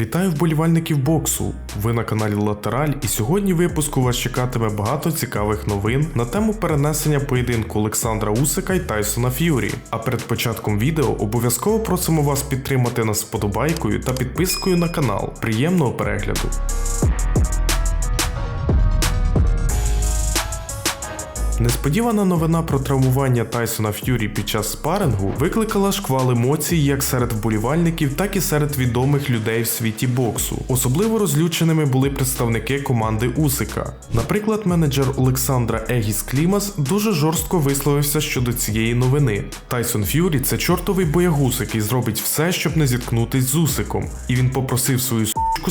Вітаю вболівальників боксу! Ви на каналі Латераль, і сьогодні випуску вас чекатиме багато цікавих новин на тему перенесення поєдинку Олександра Усика і Тайсона Ф'юрі. А перед початком відео обов'язково просимо вас підтримати нас вподобайкою та підпискою на канал. Приємного перегляду! Несподівана новина про травмування Тайсона Ф'юрі під час спарингу викликала шквал емоцій як серед вболівальників, так і серед відомих людей в світі боксу. Особливо розлюченими були представники команди Усика. Наприклад, менеджер Олександра Егіс Клімас дуже жорстко висловився щодо цієї новини. Тайсон Ф'юрі це чортовий боягуз, який зробить все, щоб не зіткнутись з Усиком, і він попросив свою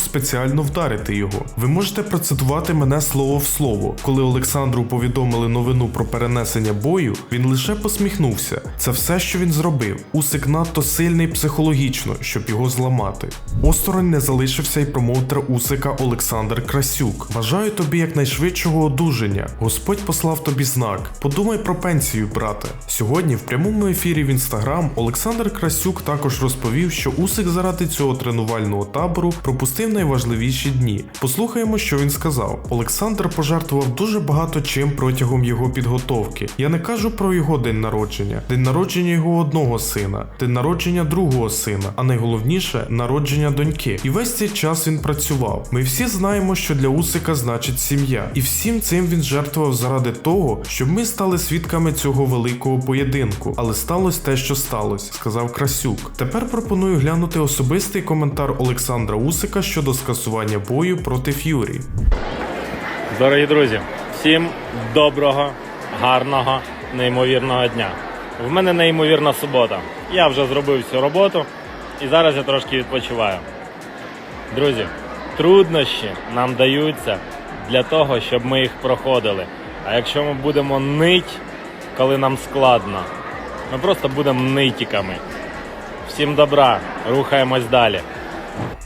спеціально вдарити його. Ви можете процитувати мене слово в слово. Коли Олександру повідомили новину про перенесення бою, він лише посміхнувся. Це все, що він зробив. Усик надто сильний психологічно, щоб його зламати. Осторонь не залишився й промоутер Усика Олександр Красюк. Бажаю тобі якнайшвидшого одужання. Господь послав тобі знак. Подумай про пенсію, брате. Сьогодні в прямому ефірі в інстаграм Олександр Красюк також розповів, що Усик заради цього тренувального табору пропустив найважливіші дні. Послухаємо, що він сказав. Олександр пожертвував дуже багато чим протягом його підготовки. Я не кажу про його день народження, день народження його одного сина, день народження другого сина, а найголовніше народження доньки. І весь цей час він працював. Ми всі знаємо, що для Усика значить сім'я, і всім цим він жертвував заради того, щоб ми стали свідками цього великого поєдинку. Але сталося те, що сталося, сказав Красюк. Тепер пропоную глянути особистий коментар Олександра Усика щодо скасування бою проти Ф'юрі. Дорогі друзі, всім доброго, гарного, неймовірного дня. В мене неймовірна субота. Я вже зробив всю роботу і зараз я трошки відпочиваю. Друзі, труднощі нам даються для того, щоб ми їх проходили. А якщо ми будемо нить, коли нам складно, ми просто будемо нитіками. Всім добра, рухаємось далі.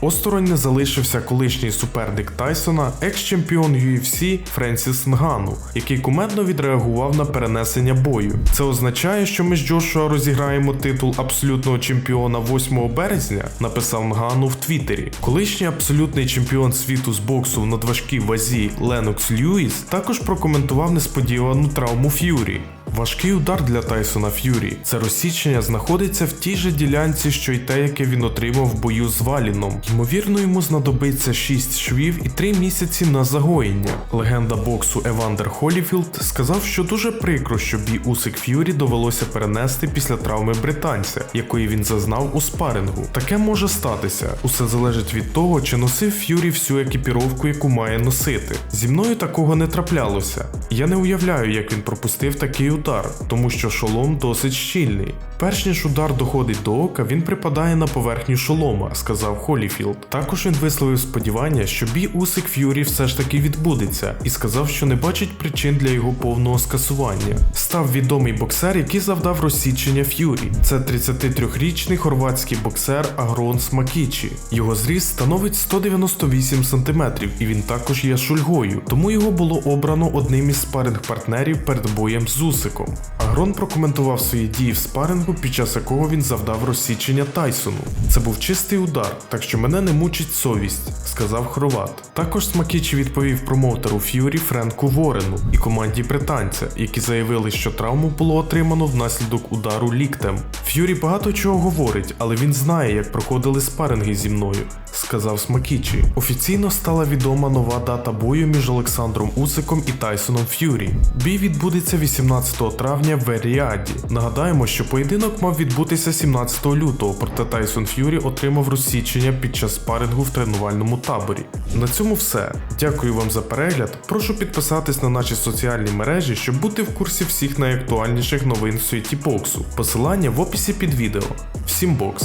Осторонь не залишився колишній суперник Тайсона, екс-чемпіон UFC Френсіс Нгану, який кумедно відреагував на перенесення бою. Це означає, що ми з Джошуа розіграємо титул абсолютного чемпіона 8 березня, написав Нгану в Твіттері. Колишній абсолютний чемпіон світу з боксу в надважкій вазі Ленокс Льюіс також прокоментував несподівану травму Ф'юрі. Важкий удар для Тайсона Ф'юрі. Це розсічення знаходиться в тій же ділянці, що й те, яке він отримав в бою з Валіном. Ймовірно, йому знадобиться 6 швів і 3 місяці на загоєння. Легенда боксу Евандер Холіфілд сказав, що дуже прикро, що бій Усик Ф'юрі довелося перенести після травми британця, якої він зазнав у спарингу. Таке може статися. Усе залежить від того, чи носив Ф'юрі всю екіпіровку, яку має носити. Зі мною такого не траплялося. Я не уявляю, як він пропустив такий удар, тому що шолом досить щільний. Перш ніж удар доходить до ока, він припадає на поверхню шолома, сказав Холіфілд. Також він висловив сподівання, що бій Усик Ф'юрі все ж таки відбудеться, і сказав, що не бачить причин для його повного скасування. Став відомий боксер, який завдав розсічення Ф'юрі. Це 33-річний хорватський боксер Агрон Смакічі. Його зріст становить 198 см, і він також є шульгою, тому його було обрано одним із спаринг-партнерів перед боєм з Усиком. Агрон прокоментував свої дії в спарингу, під час якого він завдав розсічення Тайсону. Це був чистий удар, так що мене не мучить совість, сказав Хорват. Також Смакічі відповів промоутеру Ф'юрі Френку Ворену і команді британця, які заявили, що травму було отримано внаслідок удару ліктем. Ф'юрі багато чого говорить, але він знає, як проходили спаринги зі мною, сказав Смакічі. Офіційно стала відома нова дата бою між Олександром Усиком і Тайсоном Ф'юрі. Бій відбудеться 18 травня в Еріаді. Нагадаємо, що поєдинок мав відбутися 17 лютого, проте Тайсон Ф'юрі отримав розсічення під час спарингу в тренувальному таборі. На цьому все. Дякую вам за перегляд. Прошу підписатись на наші соціальні мережі, щоб бути в курсі всіх найактуальніших новин в світі боксу. Посилання в описі під відео. Всім бокс!